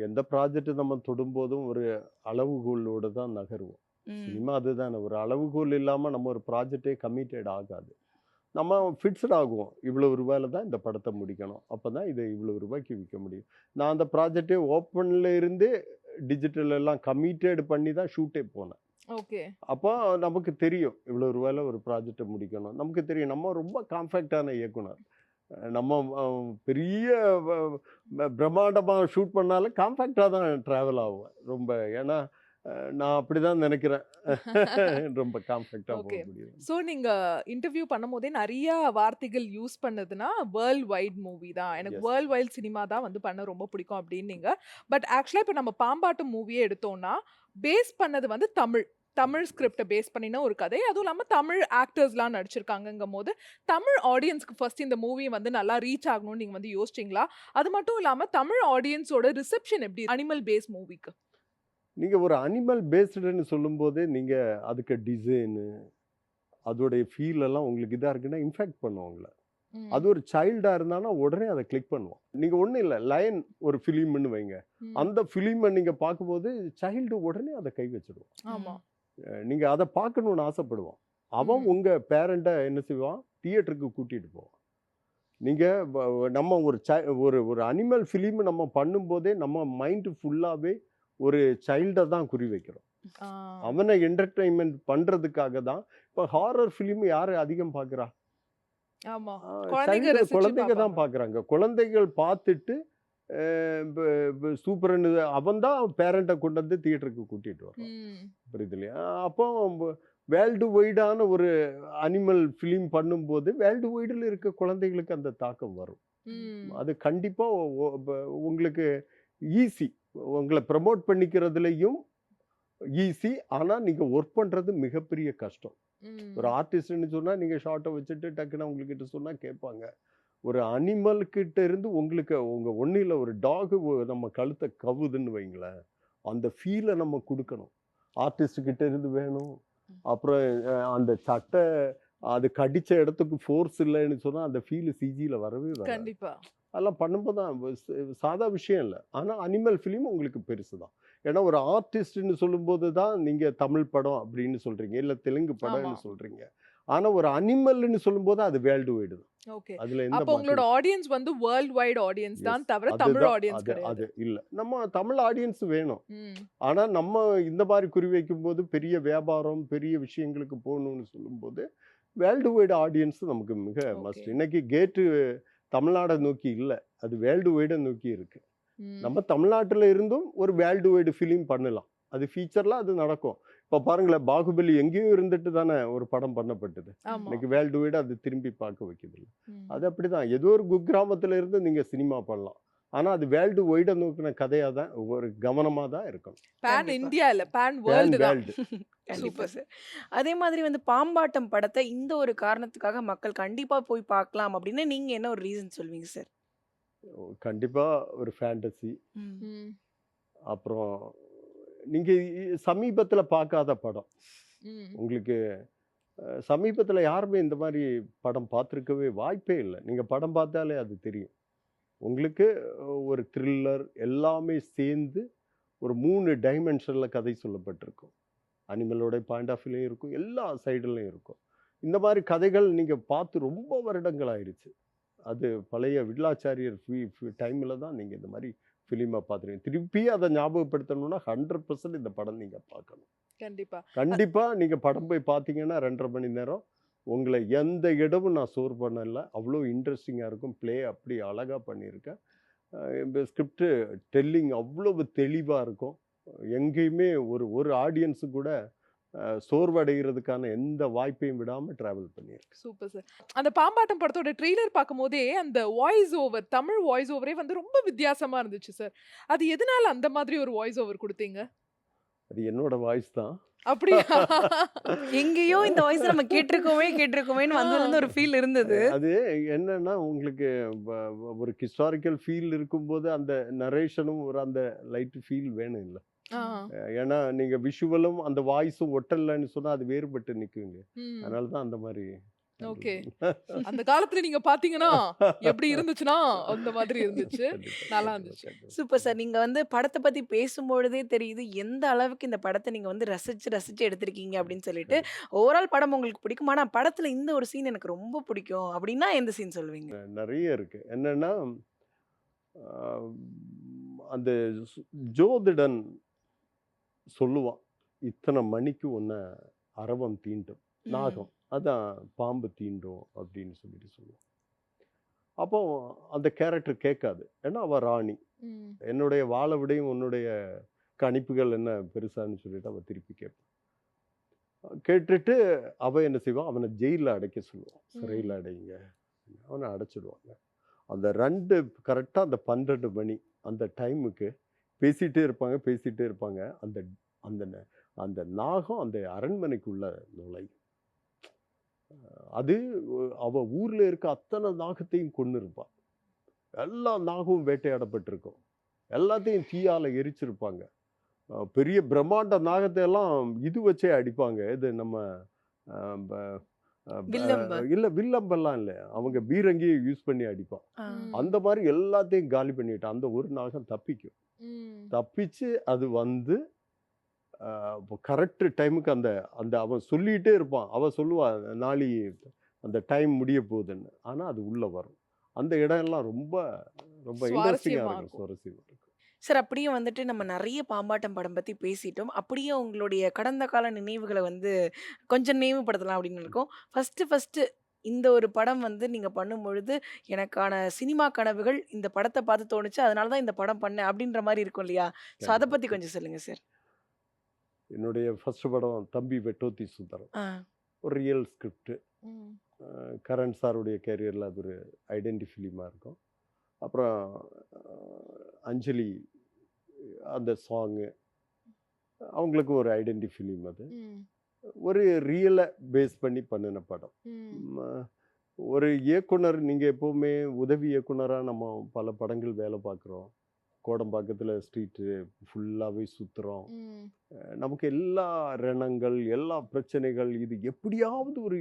Speaker 3: எந்த ப்ராஜெக்ட் நம்ம தொடும்போதும் ஒரு அளவுகோலோடு தான் நகருவோம். சினிமா அதுதானே. ஒரு அளவுகோல் இல்லாமல் நம்ம ஒரு ப்ராஜெக்டே கமிட்டட் ஆகாது. நம்ம ஃபிக்ஸ்ட் ஆகுவோம். இவ்வளவு ரூபாயில தான் இந்த படத்தை முடிக்கணும். அப்போ தான் இதை இவ்வளவு ரூபாய்க்கு விற்க முடியும். நான் அந்த ப்ராஜெக்டே ஓப்பனில் இருந்து டிஜிட்டல் எல்லாம் கமிட்டட் பண்ணி தான் ஷூட்டே போனேன்.
Speaker 2: ஓகே.
Speaker 3: அப்போ நமக்கு தெரியும். இவ்வளோ ரூபாயில ஒரு ப்ராஜெக்டை முடிக்கணும். நமக்கு தெரியும். நம்ம ரொம்ப காம்ஃபேக்டான இயக்குனர். நம்ம பெரிய பிரம்மாண்டமாக ஷூட் பண்ணாலும் காம்ஃபேக்டாக தான் ட்ராவல் ஆகும் ரொம்ப ஏன்னா நான் அப்படி தான் நினைக்கிறேன். ரொம்ப காம்ஃபேக்டாக போக. முடியும்
Speaker 2: சோ நீங்க இன்டர்வியூ பண்ணும்போதே நிறைய வார்த்தைகள் யூஸ் பண்ணதுன்னா வேர்ல்ட் வைட் மூவி தான். எனக்கு. வேர்ல்ட் வைட் சினிமா தான் வந்து பண்ண ரொம்ப பிடிக்கும் அப்படின்னீங்க பட் ஆக்சுவலா இப்போ நம்ம பாம்பாட்டம் மூவியே எடுத்தோம்னா பேஸ் பண்ணது வந்து தமிழ். தமிழ் ஸ்கிரிப்டை பேஸ் பண்ணின ஒரு கதை. அதுவும் இல்லாமல் தமிழ் ஆக்டர்ஸ்லாம் நடிச்சிருக்காங்கங்கும் போது தமிழ் ஆடியன்ஸ்க்கு ஃபர்ஸ்ட் இந்த மூவி வந்து நல்லா ரீச் ஆகணும்னு நீங்கள் வந்து யோசிச்சிங்களா? அது மட்டும் இல்லாமல் தமிழ் ஆடியன்ஸோட ரிசப்ஷன் எப்படி? அனிமல் பேஸ் மூவிக்கு
Speaker 3: நீங்கள் ஒரு அனிமல் பேஸ்டுன்னு சொல்லும்போதே நீங்கள் அதுக்கு டிசைனு அதோடைய ஃபீல் எல்லாம் உங்களுக்கு இதாக இருக்குன்னா இன்ஃபேக்ட் பண்ணும் உங்களை. அது ஒரு சைல்டாக இருந்தானா உடனே அதை கிளிக் பண்ணுவோம். நீங்கள் ஒன்றும் இல்லை லயன் ஒரு ஃபிலிம்னு வைங்க. அந்த ஃபிலிமை நீங்கள் பார்க்கும்போது சைல்டு உடனே அதை கை வச்சிடுவோம் நீங்கள் அதை பார்க்கணுன்னு ஆசைப்படுவான் அவன். உங்கள் பேரண்ட்டை என்ன செய்வான்? தியேட்டருக்கு கூட்டிகிட்டு போவான். நீங்கள் நம்ம ஒரு சை ஒரு ஒரு அனிமல் ஃபிலிம் நம்ம பண்ணும்போதே நம்ம மைண்டு ஃபுல்லாகவே ஒரு சைல்டை தான் குறி வைக்கிறோம். அவனை என்டர்டைன்மெண்ட் பண்ணுறதுக்காக தான். இப்போ ஹாரர் ஃபிலிம் யார் அதிகம் பார்க்குறா
Speaker 2: குழந்தைங்க
Speaker 3: தான். பார்க்குறாங்க குழந்தைகள் பார்த்துட்டு சூப்பர்னு அவன் தான் பேரண்ட்டை கொண்டு வந்து தியேட்டருக்கு கூட்டிகிட்டு வரான் புரியுது இல்லையா? அப்போ வேர்ல்டு வைடான ஒரு அனிமல் ஃபிலிம் பண்ணும்போது வேர்ல்டு வைடில் இருக்க குழந்தைகளுக்கு அந்த தாக்கம் வரும். அது கண்டிப்பாக உங்களுக்கு ஈஸி உங்களை ப்ரமோட் பண்ணிக்கிறதுலையும் ஈஸி ஆனால் நீங்கள் ஒர்க் பண்ணுறது மிகப்பெரிய கஷ்டம். ஒரு ஆர்டிஸ்ட்னு சொன்னால் நீங்கள் ஷார்ட்டை வச்சுட்டு டக்குன்னு உங்ககிட்ட சொன்னால் கேட்பாங்க. ஒரு அனிமல் கிட்ட இருந்து உங்களுக்கு உங்கள் ஒன்றில் ஒரு டாகு நம்ம கழுத்தை கவுதுன்னு வைங்களேன் அந்த ஃபீலை நம்ம கொடுக்கணும். ஆர்டிஸ்ட் கிட்ட இருந்து வேணும். அப்புறம் அந்த சட்டை அது கடிச்ச இடத்துக்கு ஃபோர்ஸ் இல்லைன்னு சொன்னால் அந்த ஃபீல் சிஜியில் வரவே வராது.
Speaker 2: கண்டிப்பா.
Speaker 3: அதெல்லாம் பண்ணும்போது தான் சாதா விஷயம் இல்லை. ஆனால் அனிமல் ஃபிலிம் உங்களுக்கு பெருசு தான். ஏன்னா ஒரு ஆர்டிஸ்ட்னு சொல்லும்போது தான் நீங்கள் தமிழ் படம் அப்படின்னு சொல்கிறீங்க இல்லை தெலுங்கு படம்னு. சொல்கிறீங்க ஆனால் ஒரு அனிமல்னு சொல்லும்போது அது வேர்ல்டு வைடு தான்.
Speaker 2: ஓகே.
Speaker 3: அதில் எந்த
Speaker 2: அப்ப உங்களோட ஆடியன்ஸ் வந்து வேர்ல்ட் வைட் ஆடியன்ஸ் தான். தவிர தமிழ் ஆடியன்ஸ்
Speaker 3: அது இல்லை. நம்ம தமிழ் ஆடியன்ஸ் வேணும்.
Speaker 2: ம்,
Speaker 3: ஆனால் நம்ம இந்த மாதிரி குறி வைக்கும்போது பெரிய வியாபாரம் பெரிய விஷயங்களுக்கு போகணும்னு சொல்லும்போது வேர்ல்டு வைடு ஆடியன்ஸ் நமக்கு மிக மஸ்ட். இன்னைக்கு கேட்டு தமிழ்நாடை நோக்கி இல்லை. அது வேர்ல்டு வைடை நோக்கி இருக்கு.
Speaker 2: ம்,
Speaker 3: நம்ம தமிழ்நாட்டில் இருந்தும் ஒரு வேர்ல்டு வைடு ஃபிலிம் பண்ணலாம். அது ஃபீச்சர்லாம் அது நடக்கும். இப்போ பாருங்களேன் பாகுபலி எங்கேயோ இருந்துட்டு தானே ஒரு படம் பண்ணப்பட்டது. இன்னைக்கு வேர்ல்டு வைடு அது திரும்பி பார்க்க.
Speaker 2: ம்,
Speaker 3: அது அப்படிதான். ஏதோ ஒரு குக்கிராமத்துல இருந்து நீங்கள் சினிமா பண்ணலாம். ஆனால் அது வேர்ல்டு வைடை நோக்கின கதையாக தான் ஒரு கவனமாக தான் இருக்கும்.
Speaker 2: பேன். இந்தியா இல்ல பேன் வேர்ல்டு தான்.
Speaker 3: வேர்ல்டு
Speaker 1: கண்டிப்பா. சார். அதே மாதிரி வந்து பாம்பாட்டம் படத்தை இந்த ஒரு காரணத்துக்காக மக்கள் கண்டிப்பா போய் பார்க்கலாம் அப்படின்னு நீங்க என்ன ஒரு ரீசன் சொல்வீங்க சார்?
Speaker 3: கண்டிப்பாக ஒரு ஃபேண்டசி அப்புறம் நீங்கள் சமீபத்தில் பார்க்காத படம்.
Speaker 2: ம்,
Speaker 3: உங்களுக்கு சமீபத்தில் யாருமே இந்த மாதிரி படம் பார்த்துருக்கவே வாய்ப்பே இல்லை. நீங்கள் படம் பார்த்தாலே அது தெரியும். உங்களுக்கு ஒரு த்ரில்லர் எல்லாமே சேர்ந்து ஒரு மூணு டைமென்ஷனில் கதை சொல்லப்பட்டிருக்கும். அனிமலோட பாயிண்ட் ஆஃப் வியூலையும் இருக்கும் எல்லா சைடுலையும் இருக்கும். இந்த மாதிரி கதைகள் நீங்கள் பார்த்து ரொம்ப வருடங்கள் ஆயிடுச்சு அது பழைய விட்லாச்சாரியர் டைமில் தான் நீங்கள் இந்த மாதிரி ஃபிலிமை பார்த்துருக்கீங்க. திருப்பி அதை ஞாபகப்படுத்தணும்னா ஹண்ட்ரட் பர்சன்ட் இந்த படம் நீங்கள் பார்க்கணும்.
Speaker 2: கண்டிப்பா.
Speaker 3: கண்டிப்பாக நீங்கள் படம் போய் பார்த்தீங்கன்னா ரெண்டரை மணி நேரம் உங்களை எந்த இடமும் நான் சோர் பண்ணலை. அவ்வளோ இன்ட்ரெஸ்டிங்காக இருக்கும். ப்ளே அப்படி அழகாக பண்ணியிருக்கேன். ஸ்கிரிப்டு டெல்லிங் அவ்வளவு தெளிவாக இருக்கும். எங்கேயுமே ஒரு ஒரு ஆடியன்ஸு கூட சோர்வடைகிறதுக்கான எந்த வாய்ப்பையும் விடாமல் ட்ராவல் பண்ணியிருக்கு
Speaker 2: சூப்பர் சார். அந்த பாம்பாட்டம் படத்தோட ட்ரெய்லர் பார்க்கும்போதே அந்த வாய்ஸ் ஓவர் தமிழ் வாய்ஸ் ஓவரே வந்து ரொம்ப வித்தியாசமாக இருந்துச்சு சார். அது எதனால் அந்த மாதிரி ஒரு வாய்ஸ் ஓவர் கொடுத்தீங்க?
Speaker 3: அது என்னோட வாய்ஸ் தான்.
Speaker 2: அப்படியா?
Speaker 1: எங்கேயோ இந்த வாய்ஸ் நம்ம கேட்டிருக்கோமே கேட்டிருக்கோமேன்னு வந்ததுல இருந்து ஒரு ஃபீல் இருந்தது.
Speaker 3: அது என்னன்னா உங்களுக்கு ஒரு ஹிஸ்டாரிக்கல் ஃபீல் இருக்கும்போது அந்த நரேஷனும் ஒரு அந்த லைட் ஃபீல் வேணும் இல்லை. ஏன்னா நீங்கள் விஷுவலும் அந்த வாய்ஸும் ஒட்டலைன்னு சொன்னால் அது வேறுபட்டு நிற்குங்க
Speaker 2: ம்.
Speaker 3: அதனால தான் அந்த மாதிரி
Speaker 2: Okay. அந்த காலத்துல நீங்க பாத்தீங்கன்னா எப்படி இருந்துச்சுன்னா அந்த மாதிரி இருந்துச்சு. நல்லா இருந்துச்சு.
Speaker 1: Super sir. நீங்க வந்து படத்தை பத்தி பேசும்பொழுதே தெரியுது எந்த அளவுக்கு இந்த படத்தை நீங்க வந்து ரசிச்சு ரசிச்சு எடுத்திருக்கீங்க அப்படின்னு சொல்லிட்டு. ஓவரால் படம் உங்களுக்கு பிடிக்கும்? ஆனா படத்துல இந்த ஒரு சீன் எனக்கு ரொம்ப பிடிக்கும். அப்படின்னா எந்த சீன் சொல்லுவீங்க
Speaker 3: நிறைய இருக்கு. என்னன்னா அந்த ஜோதிடன் சொல்லுவான் இத்தனை மணிக்கு ஒன்ன அரவம் தீண்டும். நாகம். அதான் பாம்பு தீண்டும் அப்படின்னு சொல்லிட்டு சொல்லுவான் அப்போ அந்த கேரக்டர் கேட்காது. ஏன்னா அவ ராணி. என்னுடைய வாழை விடையும் உன்னுடைய கணிப்புகள் என்ன பெருசான்னு சொல்லிட்டு அவ திருப்பி கேட்பான். கேட்டுட்டு அவ என்ன செய்வான் அவனை ஜெயிலில் அடைக்க சொல்லுவான் சிறையில் அடைங்க அவனை அடைச்சிடுவாங்க அந்த ரெண்டு கரெக்டாக அந்த பன்னெண்டு மணி அந்த டைமுக்கு பேசிகிட்டே இருப்பாங்க பேசிகிட்டே இருப்பாங்க. அந்த அந்த அந்த நாகம் அந்த அரண்மனைக்குள்ள நுழையும். அது அவ ஊர்ல இருக்க அத்தனை நாகத்தையும் கொண்டு இருப்பான் எல்லா நாகமும் வேட்டையாடப்பட்டிருக்கும். எல்லாத்தையும் தீயால எரிச்சிருப்பாங்க. பெரிய பிரம்மாண்ட நாகத்தை எல்லாம் இது வச்சே அடிப்பாங்க. இது நம்ம. இல்ல வில்லம்பெல்லாம் இல்ல. அவங்க பீரங்கியை யூஸ் பண்ணி அடிப்பான். அந்த மாதிரி எல்லாத்தையும் காலி பண்ணிட்டான் அந்த ஒரு நாகம் தப்பிக்கும். தப்பிச்சு அது வந்து கரெக்ட் டைமுக்கு அந்த அந்த அவன் சொல்லிட்டே இருப்பான். அவன் சொல்லுவா நாளை அந்த டைம் முடிய போகுதுன்னு. ஆனா அது உள்ள வரும். அந்த இடம் எல்லாம் ரொம்ப ரொம்ப இன்ட்ரெஸ்டிங்கா
Speaker 2: சுவாரஸ்யமா
Speaker 3: இருக்கும். சுவாரஸ்யமா இருக்கும்.
Speaker 1: சார் அப்படியே வந்துட்டு நம்ம நிறைய பாம்பாட்டம் படம் பத்தி பேசிட்டோம். அப்படியே உங்களுடைய கடந்த கால நினைவுகளை வந்து கொஞ்சம் நினைவுபடுத்தலாம் அப்படின்னு இருக்கோம் ஃபர்ஸ்ட் ஃபர்ஸ்ட் இந்த ஒரு படம் வந்து நீங்க பண்ணும் பொழுது எனக்கான சினிமா கனவுகள் இந்த படத்தை பார்த்து தோணுச்சு. அதனால தான் இந்த படம் பண்ணேன் அப்படின்ற மாதிரி இருக்கும் இல்லையா? ஸோ அதை பத்தி கொஞ்சம் சொல்லுங்க சார்.
Speaker 3: என்னுடைய ஃபர்ஸ்ட் படம் தம்பி வெட்டோத்தி சுந்தரம். ஒரு ரியல் ஸ்கிரிப்ட். கரண் சாருடைய கேரியரில் அது ஒரு ஐடென்டி ஃபிலிமாக இருக்கும். அப்புறம் அஞ்சலி அந்த சாங்கு அவங்களுக்கு ஒரு ஐடென்டி ஃபிலிம் அது. ஒரு ரியலை பேஸ் பண்ணி பண்ணின படம். ஒரு இயக்குனர் நீங்கள் எப்போவுமே உதவி இயக்குனராக நம்ம பல படங்கள் வேலை பார்க்குறோம். கோடம்பாக்கத்தில் ஸ்ட்ரீட்டு ஃபுல்லாகவே சுற்றுறோம். நமக்கு எல்லா ரணங்கள் எல்லா பிரச்சனைகள் இது எப்படியாவது ஒரு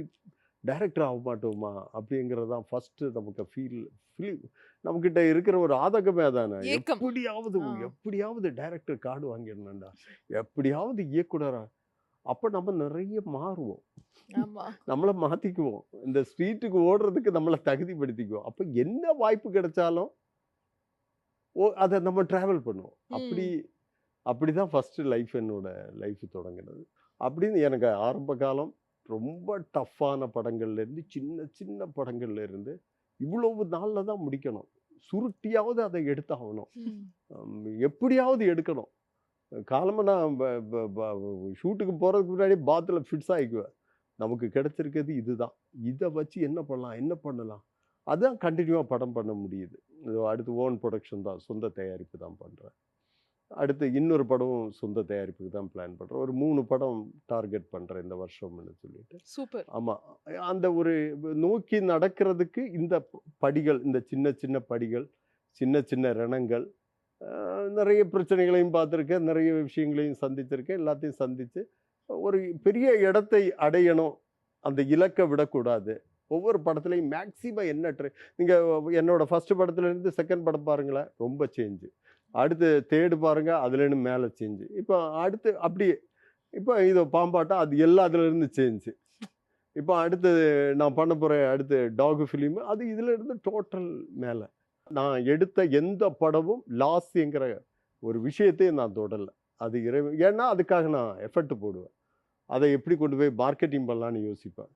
Speaker 3: டைரக்டர் ஆக மாட்டோமா? அப்படிங்கிறது தான் ஃபஸ்ட்டு நமக்கு ஃபீல் ஃபீல் நம்மக்கிட்ட இருக்கிற ஒரு ஆதகமே அதானே?
Speaker 2: ஏக்கம்.
Speaker 3: எப்படியாவது. எப்படியாவது டைரக்டர் கார்டு வாங்கிடணும்டா. எப்படியாவது இயக்குனரா. அப்போ நம்ம நிறைய மாறுவோம். நம்மளை மாற்றிக்குவோம் இந்த ஸ்ட்ரீட்டுக்கு ஓடுறதுக்கு நம்மளை தகுதிப்படுத்திக்குவோம். அப்போ என்ன வாய்ப்பு கிடைச்சாலும் ஓ அதை நம்ம ட்ராவல் பண்ணுவோம். அப்படி அப்படி தான் ஃபஸ்ட்டு லைஃப் என்னோட லைஃப் தொடங்கினது. அப்படின்னு எனக்கு ஆரம்ப காலம் ரொம்ப டஃப்பான படங்கள்லேருந்து சின்ன சின்ன படங்கள்ல இருந்து இவ்வளவு நாளில் தான் முடிக்கணும். சுருட்டியாவது அதை எடுத்தாகணும். எப்படியாவது எடுக்கணும். காலமாக நான் ஷூட்டுக்கு போகிறதுக்கு முன்னாடி பாத்தில் ஃபிட்ஸ் ஆகிக்குவேன் நமக்கு கிடைச்சிருக்கிறது இதுதான். இதை வச்சு என்ன பண்ணலாம் என்ன பண்ணலாம்? அதான் கண்டினியூவாக படம் பண்ண முடியுது. அடுத்து ஓன் ப்ரொடக்ஷன் தான். சொந்த தயாரிப்பு தான் பண்ணுறேன் அடுத்து இன்னொரு படமும் சொந்த தயாரிப்புக்கு தான் பிளான் பண்ணுறேன் ஒரு மூணு படம் டார்கெட் பண்ணுறேன் இந்த வருஷம்னு சொல்லிட்டு.
Speaker 2: சூப்பர்.
Speaker 3: ஆமாம் அந்த ஒரு நோக்கி நடக்கிறதுக்கு இந்த படிகள் இந்த சின்ன சின்ன படிகள் சின்ன சின்ன ரணங்கள் நிறைய பிரச்சனைகளையும் பார்த்துருக்கேன். நிறைய விஷயங்களையும் சந்திச்சிருக்கேன் எல்லாத்தையும் சந்தித்து ஒரு பெரிய இடத்தை அடையணும். அந்த இலக்கை விடக்கூடாது. ஒவ்வொரு படத்துலையும் மேக்ஸிமம் என்ன ட்ரை நீங்கள் என்னோடய ஃபஸ்ட்டு படத்துலேருந்து செகண்ட் படம் பாருங்களேன் ரொம்ப சேஞ்சு அடுத்து தேர்டு பாருங்கள் அதுலேருந்து மேலே சேஞ்சு இப்போ அடுத்து அப்படியே இப்போ இது பாம்பாட்டம் அது எல்லாத்துலேருந்து சேஞ்சு இப்போ அடுத்து நான் பண்ண போகிற அடுத்து டாகு ஃபிலிமு அது இதிலேருந்து டோட்டல் மேலே. நான் எடுத்த எந்த படமும் லாஸ்ங்கிற ஒரு விஷயத்தையும் நான் தொடரல அது இறை ஏன்னா அதுக்காக நான் எஃபர்ட் போடுவேன். அதை எப்படி கொண்டு போய் மார்க்கெட்டிங் பண்ணலான்னு யோசிப்பேன்.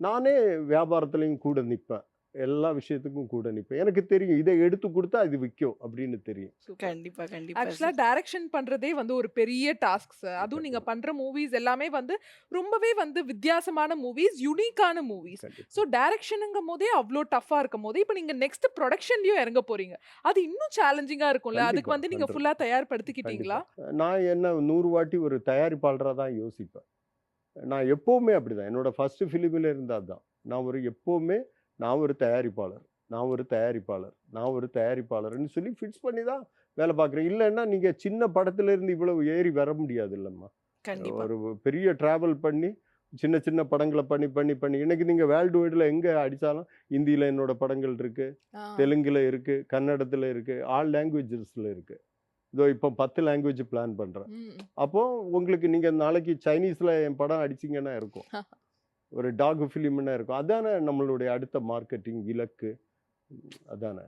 Speaker 3: நானே வியாபாரத்துலேயும் கூட நிற்பேன் எல்லா விஷயத்துக்கும் கூட நிற்பேன் எனக்கு தெரியும் இதை எடுத்து கொடுத்தா இது விற்கும் அப்படின்னு தெரியும்.
Speaker 1: கண்டிப்பா கண்டிப்பா
Speaker 2: ஆக்சுவலா. டைரக்ஷன் பண்றதே வந்து ஒரு பெரிய டாஸ்க் சார். அதுவும் நீங்க பண்ற மூவிஸ் எல்லாமே வந்து ரொம்பவே வந்து வித்தியாசமான மூவிஸ் யுனிக்கான மூவிஸ். ஸோ டைரக்ஷனுங்கும் போதே அவ்வளோ டஃபா இருக்கும் போது இப்போ நீங்க நெக்ஸ்ட் ப்ரொடக்ஷன்லயும் இறங்க போறீங்க. அது இன்னும் சேலஞ்சிங்கா இருக்கும்ல? அதுக்கு வந்து நீங்க. ஃபுல்லா தயார்படுத்திக்கிட்டீங்களா.
Speaker 3: நான் என்ன நூறு வாட்டி ஒரு தயாரிப்பாளராக தான் யோசிப்பேன். நான் எப்போவுமே அப்படிதான். என்னோட ஃபர்ஸ்ட் ஃபிலிமில் இருந்தால் தான் நான் ஒரு எப்போவுமே நான் ஒரு தயாரிப்பாளர் நான் ஒரு தயாரிப்பாளர் நான் ஒரு தயாரிப்பாளர்னு சொல்லி ஃபிக்ஸ் பண்ணி தான் வேலை பார்க்குறேன். இல்லைன்னா நீங்கள் சின்ன படத்துல இருந்து இவ்வளவு ஏறி வர முடியாது இல்லைம்மா ஒரு பெரிய ட்ராவல் பண்ணி சின்ன சின்ன படங்களை பண்ணி பண்ணி பண்ணி. இன்னைக்கு நீங்கள் வேர்ல்டு வைடில் எங்கே அடித்தாலும் ஹிந்தியில் என்னோட படங்கள் இருக்குது. தெலுங்குல இருக்கு கன்னடத்துல இருக்கு ஆல் லாங்குவேஜஸ்ல இருக்கு. இதோ இப்போ பத்து லாங்குவேஜ் பிளான் பண்றேன்.
Speaker 2: ம்.
Speaker 3: அப்போ உங்களுக்கு நீங்க நாளைக்கு சைனீஸ்ல என் படம் அடிச்சீங்கன்னா இருக்கும். ஒரு டாக் ஃபிலிம்னா இருக்கும். அதானே நம்மளுடைய அடுத்த மார்க்கெட்டிங் இலக்கு. அதானே?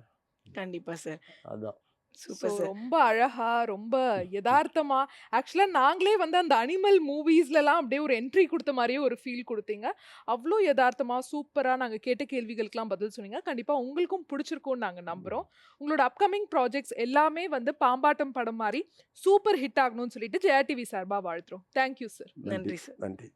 Speaker 1: கண்டிப்பா சார்
Speaker 3: அதான்.
Speaker 1: Super sir.
Speaker 2: ரொம்ப அழகா ரொம்ப யதார்த்தமா ஆக்சுவலா நாங்களே வந்து அந்த அனிமல் மூவிஸ்லலாம் அப்படியே ஒரு என்ட்ரி கொடுத்த மாதிரியே ஒரு ஃபீல் கொடுத்தீங்க. அவ்வளோ யதார்த்தமா சூப்பரா நாங்க கேட்ட கேள்விகளுக்கெல்லாம் பதில் சொன்னீங்க. கண்டிப்பா உங்களுக்கும் பிடிச்சிருக்கும்னு நாங்க நம்புறோம். உங்களோட அப்கமிங் ப்ராஜெக்ட்ஸ் எல்லாமே வந்து பாம்பாட்டம் படம் மாதிரி சூப்பர் ஹிட் ஆகணும்னு சொல்லிட்டு ஜெயா டிவி சார்பா வாழ்த்துறோம். தேங்க்யூ சார்
Speaker 1: நன்றி சார்.
Speaker 3: நன்றி.